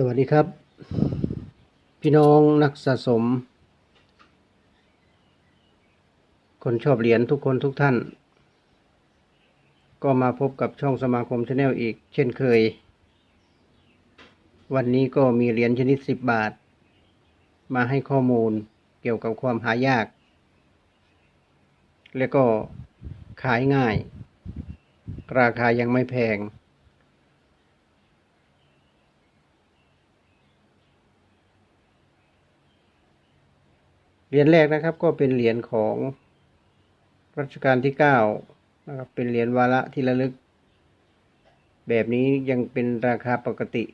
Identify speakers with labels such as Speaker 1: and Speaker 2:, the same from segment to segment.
Speaker 1: สวัสดีครับ พี่น้องนักสะสม คนชอบเหรียญทุกคนทุกท่าน ก็มาพบกับช่องสมาคมชาแนลอีกเช่นเคย วันนี้ก็มีเหรียญชนิด 10 บาท มาให้ข้อมูลเกี่ยวกับความหายาก และก็ขายง่าย ราคายังไม่แพง เหรียญแรกนะครับก็เป็นเหรียญของรัชกาลที่เก้านะครับเป็นเหรียญวาระที่ระลึก แบบนี้ยังเป็นราคาปกติ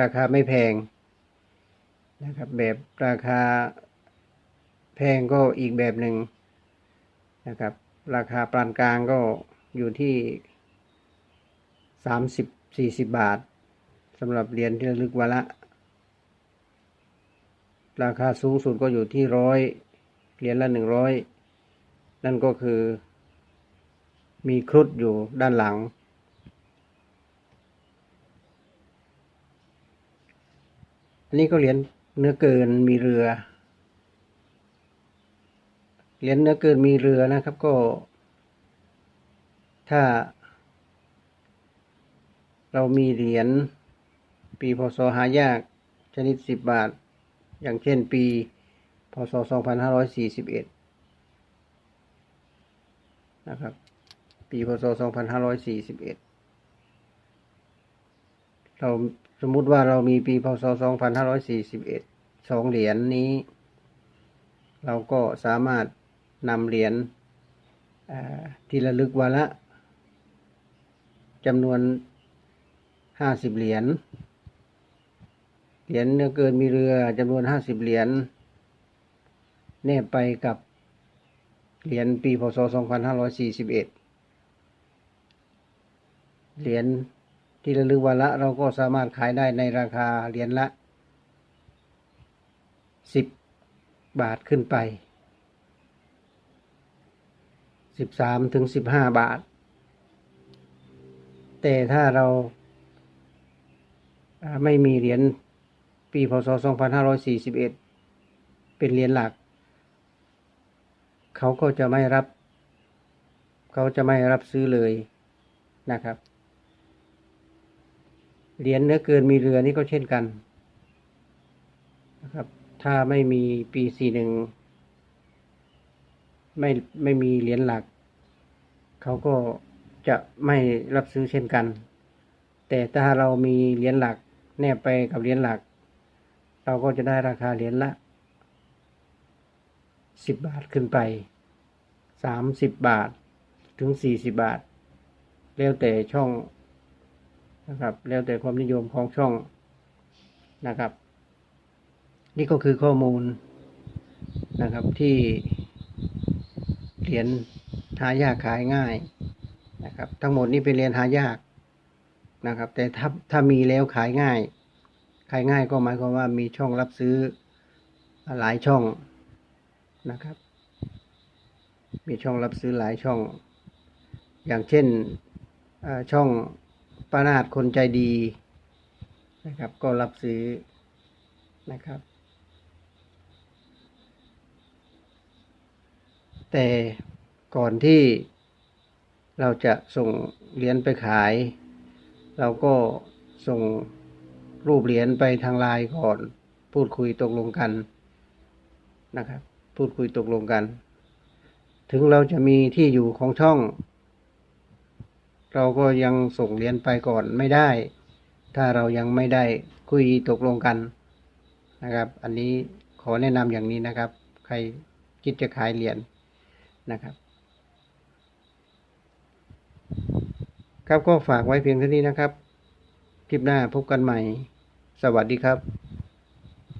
Speaker 1: ราคาไม่แพงนะครับแบบราคาแพงก็อีกแบบหนึ่งนะครับ ราคาปานกลางก็อยู่ที่สามสิบสี่สิบบาทสำหรับเหรียญที่ระลึกวาระ ราคาสูงสุดก็อยู่ที่ร้อยเหรียญละหนึ่งร้อยนั่นก็คือ มีครุฑอยู่ด้านหลัง อันนี้ก็เหรียญเนื้อเกินมีเรือ เหรียญเนื้อเกินมีเรือนะครับก็ ถ้า เรามีเหรียญปีพศหายากชนิดสิบบาท อย่างเช่นปี พศ 2541 นะครับ ปี พศ 2541 เราสมมุติว่าเรามีปี พศ 2541 สองเหรียญนนี้ เราก็สามารถนำเหรียญที่ระลึกวาระจำนวน 50 เหรียญ เหรียญเนื้อเกินมีเรือจำนวนห้าสิบเหรียญแนบไปกับเหรียญปีพศสองพันห้าร้อยสี่สิบเอ็ดเหรียญที่ระลึกวาระเราก็สามารถขายได้ในราคาเหรียญละสิบบาทขึ้นไปสิบสามถึงสิบห้าบาท แต่ถ้าเราไม่มีเหรียญ ปีพศ 2541 เป็นเหรียญหลัก เขาก็จะไม่รับ เขาจะไม่รับซื้อเลยนะครับเหรียญเนื้อเกินมีเรือนี่ก็เช่นกันนะครับ ถ้าไม่มีปี 41 ไม่ไม่มีเหรียญหลัก เขาก็จะไม่รับซื้อเช่นกัน แต่ถ้าเรามีเหรียญหลักแนบไปกับเหรียญหลัก เราก็จะได้ราคาเหรียญละสิบบาทขึ้นไปสามสิบบาทถึงสี่สิบบาท แล้วแต่ช่องนะครับแล้วแต่ความนิยมของช่องนะครับ นี่ก็คือข้อมูลนะครับที่เหรียญหายากขายง่ายนะครับ ทั้งหมดนี้เป็นเหรียญหายากนะครับ แต่ถ้าถ้ามีแล้วขายง่าย ขายง่ายก็หมายความว่ามีช่องรับซื้อหลายช่องนะครับ มีช่องรับซื้อหลายช่อง อย่างเช่นช่องปานาดคนใจดีนะครับ ก็รับซื้อนะครับ แต่ก่อนที่เราจะส่งเหรียญไปขาย เราก็ส่ง รูปเหรียญไปทางไลน์ก่อน พูดคุยตกลงกันนะครับ พูดคุยตกลงกัน ถึงเราจะมีที่อยู่ของช่อง เราก็ยังส่งเหรียญไปก่อนไม่ได้ ถ้าเรายังไม่ได้คุยตกลงกันนะครับ อันนี้ขอแนะนำอย่างนี้นะครับ ใครคิดจะขายเหรียญนะครับครับก็ฝากไว้เพียงเท่านี้นะครับ คลิปหน้าพบกันใหม่ สวัสดีครับ